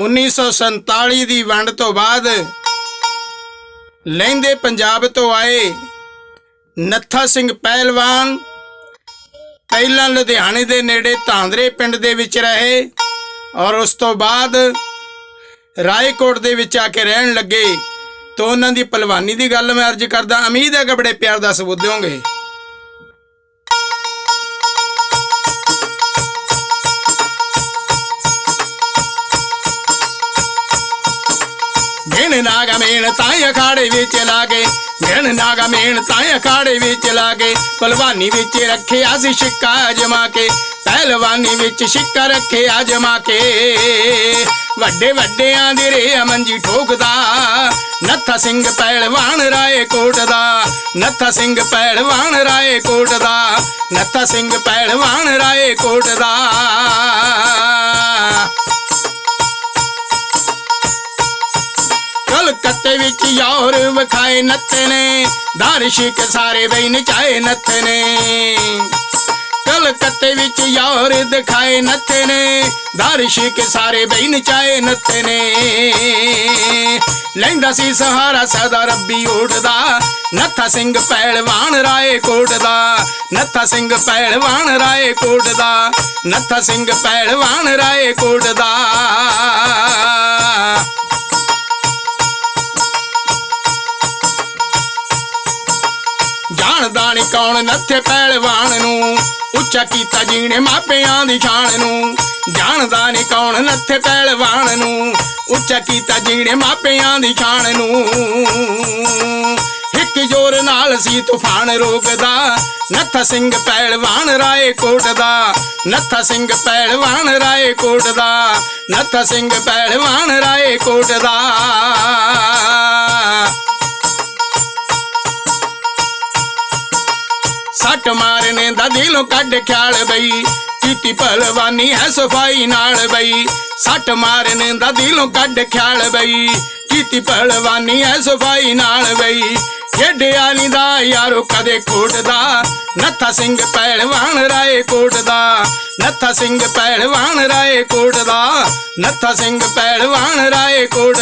1947 ਦੀ ਵੰਡ ਤੋਂ ਬਾਅਦ ਲਹਿੰਦੇ ਪੰਜਾਬ ਤੋਂ ਆਏ ਨੱਥਾ ਸਿੰਘ ਪਹਿਲਵਾਨ, ਪਹਿਲਾਂ ਲੁਧਿਆਣੇ ਦੇ ਨੇੜੇ ਧਾਂਦਰੇ ਪਿੰਡ ਦੇ ਵਿੱਚ ਰਹੇ ਔਰ ਉਸ ਤੋਂ ਬਾਅਦ ਰਾਏਕੋਟ ਦੇ ਵਿੱਚ ਆ ਕੇ ਰਹਿਣ ਲੱਗੇ। ਤਾਂ ਉਹਨਾਂ ਦੀ ਪਹਿਲਵਾਨੀ ਦੀ ਗੱਲ ਮੈਂ ਅਰਜ਼ ਕਰਦਾ, ਉਮੀਦ ਹੈ ਕਿ ਬੜੇ ਪਿਆਰ ਦਾ ਸਬੂਤ ਦਿਓਗੇ। ਗਿਣ ਨਾਗਾ ਮੇਣ ਤਾਂ ਅਖਾੜੇ ਵਿੱਚ ਲਾਗੇ। ਗਿਣ ਨਾਗਾ ਮੇਣ ਤਾਂ ਅਖਾੜੇ ਵਿੱਚ ਲਾਗੇ। ਪਹਿਲਵਾਨੀ ਵਿੱਚ ਰੱਖਿਆ ਸੀ ਸਿੱਕਾ ਜਮਾ ਕੇ ਪਹਿਲਵਾਨੀ ਵਿੱਚ ਸਿੱਕਾ ਰੱਖਿਆ ਜਮਾ ਕੇ ਵੱਡੇ ਵੱਡਿਆਂ ਦੇ ਰੇ ਮੰਜੀ ਠੋਕਦਾ। ਨੱਥਾ ਸਿੰਘ ਪਹਿਲਵਾਨ ਰਾਏ ਕੋਟ ਦਾ। ਨੱਥਾ ਸਿੰਘ ਪਹਿਲਵਾਨ ਰਾਏ ਕੋਟ ਦਾ। ਨੱਥਾ ਸਿੰਘ ਪਹਿਲਵਾਨ ਰਾਏ ਕੋਟ ਦਾ। ਕਲਕੱਤੇ ਵਿੱਚ ਯੌਰ ਵਿਖਾਏ ਨੱਥੇ ਨੇ। ਦਾਰਸ਼ਿਕ ਸਾਰੇ ਬਈ ਨਚਾਏ ਨੱਥੇ ਕਲਕੱਤੇ ਵਿੱਚ ਯੌਰ ਦਿਖਾਏ ਨੱਥੇ ਨੇ। ਸਾਰੇ ਬਈ ਨਚਾਏ ਨੱਥੇ ਲੈਂਦਾ ਸੀ ਸਹਾਰਾ ਸਦਾ ਰੱਬੀ ਓੜਦਾ। ਨੱਥਾ ਸਿੰਘ ਪਹਿਲਵਾਨ ਰਾਏ ਕੋਟ ਦਾ ਨੱਥਾ ਸਿੰਘ ਪਹਿਲਵਾਨ ਰਾਏ ਕੋਟ ਦਾ ਨੱਥਾ ਸਿੰਘ ਪਹਿਲਵਾਨ ਰਾਏ ਕੋਟ ਦਾ ਜਾਣਦਾ ਨੀ ਕੌਣ ਨੱਥੇ ਪਹਿਲਵਾਨ ਨੂੰ? ਉੱਚਾ ਕੀਤਾ ਜੀਣੇ ਮਾਪਿਆਂ ਦੀ ਸ਼ਾਨ ਨੂੰ। ਜਾਣਦਾ ਨੀ ਕੌਣ ਨੱਥੇ ਪਹਿਲਵਾਨ ਨੂੰ? ਉੱਚਾ ਕੀਤਾ ਜੀਣੇ ਮਾਪਿਆਂ ਦੀ ਸ਼ਾਨ ਨੂੰ। ਇੱਕ ਜੋਰ ਨਾਲ ਸੀ ਤੂਫਾਨ ਰੋਕਦਾ। ਨੱਥਾ ਸਿੰਘ ਪਹਿਲਵਾਨ ਰਾਏ ਕੋਟ ਦਾ। ਨੱਥਾ ਸਿੰਘ ਪਹਿਲਵਾਨ ਰਾਏ ਕੋਟ ਦਾ। ਨੱਥਾ ਸਿੰਘ ਪਹਿਲਵਾਨ ਰਾਏ ਕੋਟ ਦਾ। ਸੱਟ ਮਾਰਨੇ ਦਾ ਦਿਲੋਂ ਕੱਢ ਖਿਆਲ ਬਈ। ਕੀਤੀ ਪਹਿਲਵਾਨੀ ਹੈ ਸਫ਼ਾਈ ਨਾਲ ਬਈ। ਸੱਟ ਮਾਰਨੇ ਦਾ ਦਿਲੋਂ ਕੱਢ ਖਿਆਲ ਬਈ। ਕੀਤੀ ਪਹਿਲਵਾਨੀ ਹੈ ਸਫ਼ਾਈ ਨਾਲ ਬਈ। ਖੇਡਿਆ ਨੀ ਦਾ ਯਾਰੋ ਕਦੇ ਕੋਟਦਾ ਨੱਥਾ ਸਿੰਘ ਪਹਿਲਵਾਨ ਰਾਏ ਕੋਟਦਾ ਨੱਥਾ ਸਿੰਘ ਪਹਿਲਵਾਨ ਰਾਏ ਕੋਟਦਾ ਨੱਥਾ ਸਿੰਘ ਪਹਿਲਵਾਨ ਰਾਏ ਕੋਟ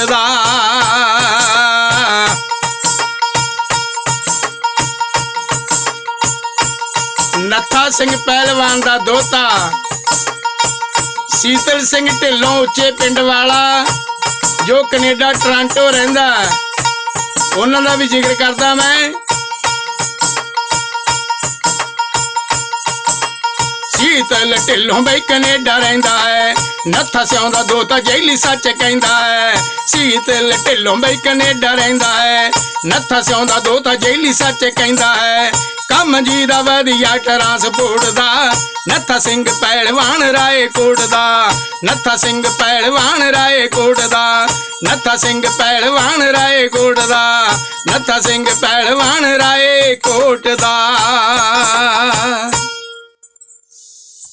ਸਿੰਘ ਪਹਿਲਵਾਨ ਦਾ ਦੋਤਾ। ਸੀਤਲ ਸਿੰਘ ਢਿੱਲੋਂ ਉੱਚੇ ਪਿੰਡ ਵਾਲਾ, ਜੋ ਕੈਨੇਡਾ, ਟੋਰਾਂਟੋ ਰਹਿੰਦਾ। ਉਹਨਾਂ ਦਾ ਵੀ ਜ਼ਿਕਰ ਕਰਦਾ ਮੈਂ। ਸੀਤਲ ਢਿੱਲੋਂ ਬਈ ਕੈਨੇਡਾ ਰਹਿੰਦਾ ਹੈ। ਨੱਥਾ ਸਿਆਉਂਦਾ ਦੋਤਾ ਜੈਲੀ ਸੱਚ ਕਹਿੰਦਾ ਹੈ। ਸੀਤਲ ਢਿੱਲੋਂ ਬਈ ਕੈਨੇਡਾ ਰਹਿੰਦਾ ਹੈ। ਨੱਥਾ ਸਿਆਉਂਦਾ ਦੋਤਾ ਜੈਲੀ ਸੱਚ ਕਹਿੰਦਾ ਹੈ। ਕੰਮ ਜੀ ਦਾ ਵਧੀਆ ਟਰਾਂਸਪੋਰਟ ਦਾ ਨੱਥਾ ਸਿੰਘ ਪਹਿਲਵਾਨ ਰਾਏ ਕੋਟ ਦਾ ਨੱਥਾ ਸਿੰਘ ਪਹਿਲਵਾਨ ਰਾਏ ਕੋਟ ਦਾ ਨੱਥਾ ਸਿੰਘ ਪਹਿਲਵਾਨ ਰਾਏ ਕੋਟ ਦਾ ਨੱਥਾ ਸਿੰਘ ਪਹਿਲਵਾਨ ਰਾਏ ਕੋਟ ਦਾ